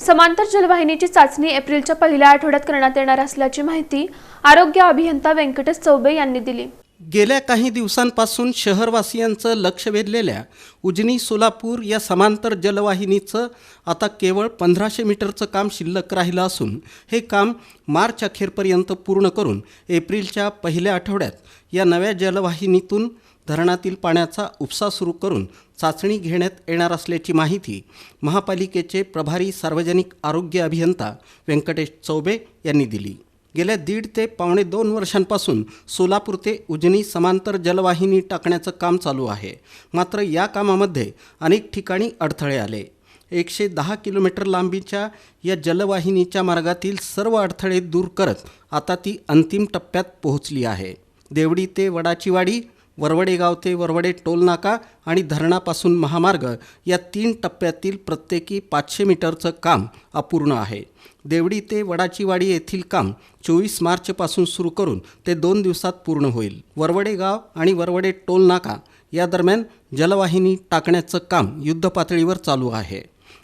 समांतर जलवाहिनीची चाचणी एप्रिलच्या पहिल्या आठवड्यात करण्यात येणार असल्याची माहिती आरोग्य अभियंता व्यंकटेश चौबे यांनी दिली. गेल्या काही दिवसांपासून शहरवासियांचं लक्ष वेधलेल्या उजनी सोलापूर या समांतर जलवाहिनीचं आता केवळ पंधराशे मीटरचं काम शिल्लक राहिलं असून हे काम मार्च अखेरपर्यंत पूर्ण करून एप्रिलच्या पहिल्या आठवड्यात या नव्या जलवाहिनीतून धरणातील पाण्याचा उपसा सुरू करून चाचणी घेण्यात येणार असल्याची माहिती महापालिकेचे प्रभारी सार्वजनिक आरोग्य अभियंता व्यंकटेश चौबे यांनी दिली. गेल्या दीड ते पावणे दोन वर्षांपासून सोलापूर ते उजनी समांतर जलवाहिनी टाकण्याचं काम चालू आहे. मात्र या कामामध्ये अनेक ठिकाणी अडथळे आले. एकशे दहा किलोमीटर लांबीच्या या जलवाहिनीच्या मार्गातील सर्व अडथळे दूर करत आता ती अंतिम टप्प्यात पोहोचली आहे. देवडी ते वडाचीवाडी वरवडे गाव ते वरवडे टोलनाका आणि धरणापासून महामार्ग या तीन टप्प्यातील प्रत्येकी पाचशे मीटरचं काम अपूर्ण आहे. देवडी ते वडाचीवाडी येथील काम चोवीस मार्चपासून सुरू करून ते दोन दिवसात पूर्ण होईल. वरवडे गाव आणि वरवडे टोलनाका या दरम्यान जलवाहिनी टाकण्याचं काम युद्धपातळीवर चालू आहे.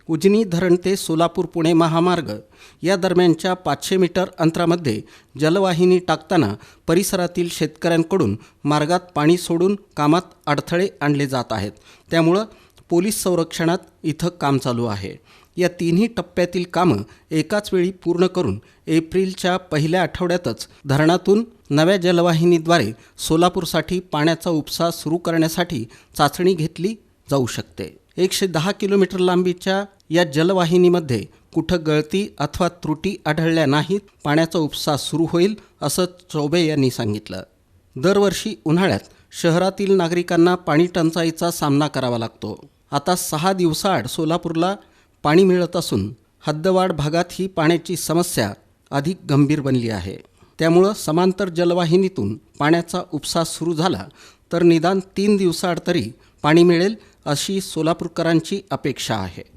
उजनी धरण ते सोलापूर पुणे महामार्ग. या दरम्यानच्या पाचशे मीटर अंतरामध्ये जलवाहिनी टाकताना परिसरातील शेतकऱ्यांकडून मार्गात पाणी सोडून कामात अडथळे आणले जात आहेत. त्यामुळं पोलीस संरक्षणात इथं काम चालू आहे. या तिन्ही टप्प्यातील कामं एकाच वेळी पूर्ण करून एप्रिलच्या पहिल्या आठवड्यातच धरणातून नव्या जलवाहिनीद्वारे सोलापूरसाठी पाण्याचा उपसा सुरू करण्यासाठी चाचणी घेतली जाऊ शकते. एकशे दहा किलोमीटर लांबीच्या या जलवाहिनीमध्ये कुठं गळती अथवा त्रुटी आढळल्या नाहीत पाण्याचा उपसा सुरू होईल असं चौबे यांनी सांगितलं. दरवर्षी उन्हाळ्यात शहरातील नागरिकांना पाणी टंचाईचा सामना करावा लागतो. आता सहा दिवसाआड सोलापूरला पाणी मिळत असून हद्दवाढ भागात ही पाण्याची समस्या अधिक गंभीर बनली आहे. त्यामुळं समांतर जलवाहिनीतून पाण्याचा उपसा सुरू झाला तर निदान तीन दिवसाआड तरी पाणी मिळेल अशी सोलापूरकरांची अपेक्षा आहे.